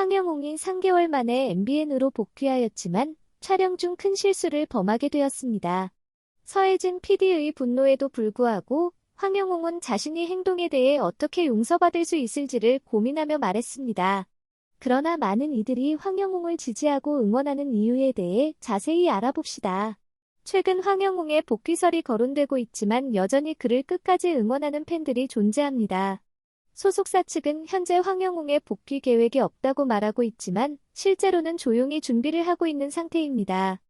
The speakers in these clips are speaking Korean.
황영웅이 3개월 만에 MBN으로 복귀하였지만 촬영 중 큰 실수를 범하게 되었습니다. 서혜진 PD의 분노에도 불구하고 황영웅은 자신이 행동에 대해 어떻게 용서받을 수 있을지를 고민하며 말했습니다. 그러나 많은 이들이 황영웅을 지지하고 응원하는 이유에 대해 자세히 알아봅시다. 최근 황영웅의 복귀설이 거론되고 있지만 여전히 그를 끝까지 응원하는 팬들이 존재합니다. 소속사 측은 현재 황영웅의 복귀 계획이 없다고 말하고 있지만 실제로는 조용히 준비를 하고 있는 상태입니다.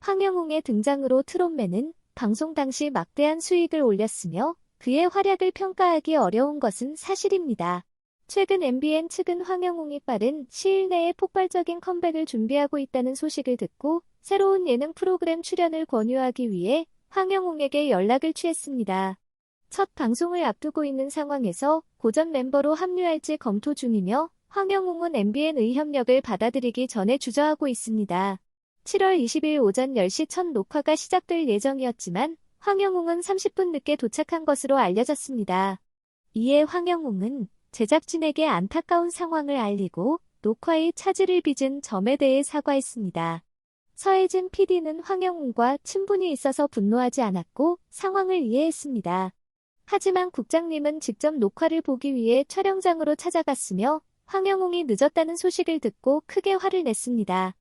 황영웅의 등장으로 트롯맨은 방송 당시 막대한 수익을 올렸으며 그의 활약을 평가하기 어려운 것은 사실입니다. 최근 MBN 측은 황영웅이 빠른 시일 내에 폭발적인 컴백을 준비하고 있다는 소식을 듣고 새로운 예능 프로그램 출연을 권유하기 위해 황영웅에게 연락을 취했습니다. 첫 방송을 앞두고 있는 상황에서 고전 멤버로 합류할지 검토 중이며 황영웅은 MBN의 협력을 받아들이기 전에 주저하고 있습니다. 7월 20일 오전 10시 첫 녹화가 시작될 예정이었지만 황영웅은 30분 늦게 도착한 것으로 알려졌습니다. 이에 황영웅은 제작진에게 안타까운 상황을 알리고 녹화의 차질을 빚은 점에 대해 사과했습니다. 서혜진 PD는 황영웅과 친분이 있어서 분노하지 않았고 상황을 이해했습니다. 하지만 국장님은 직접 녹화를 보기 위해 촬영장으로 찾아갔으며 황영웅이 늦었다는 소식을 듣고 크게 화를 냈습니다.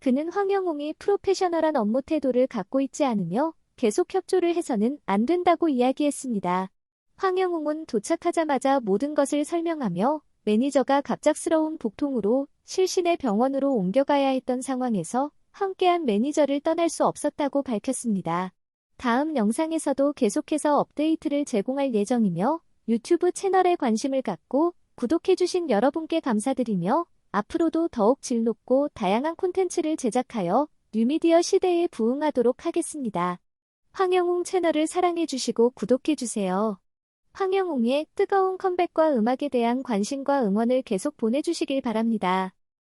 그는 황영웅이 프로페셔널한 업무 태도를 갖고 있지 않으며 계속 협조를 해서는 안 된다고 이야기했습니다. 황영웅은 도착하자마자 모든 것을 설명하며 매니저가 갑작스러운 복통으로 실신의 병원으로 옮겨가야 했던 상황에서 함께한 매니저를 떠날 수 없었다고 밝혔습니다. 다음 영상에서도 계속해서 업데이트를 제공할 예정이며 유튜브 채널에 관심을 갖고 구독해주신 여러분께 감사드리며 앞으로도 더욱 질 높고 다양한 콘텐츠를 제작하여 뉴미디어 시대에 부응하도록 하겠습니다. 황영웅 채널을 사랑해주시고 구독해주세요. 황영웅의 뜨거운 컴백과 음악에 대한 관심과 응원을 계속 보내주시길 바랍니다.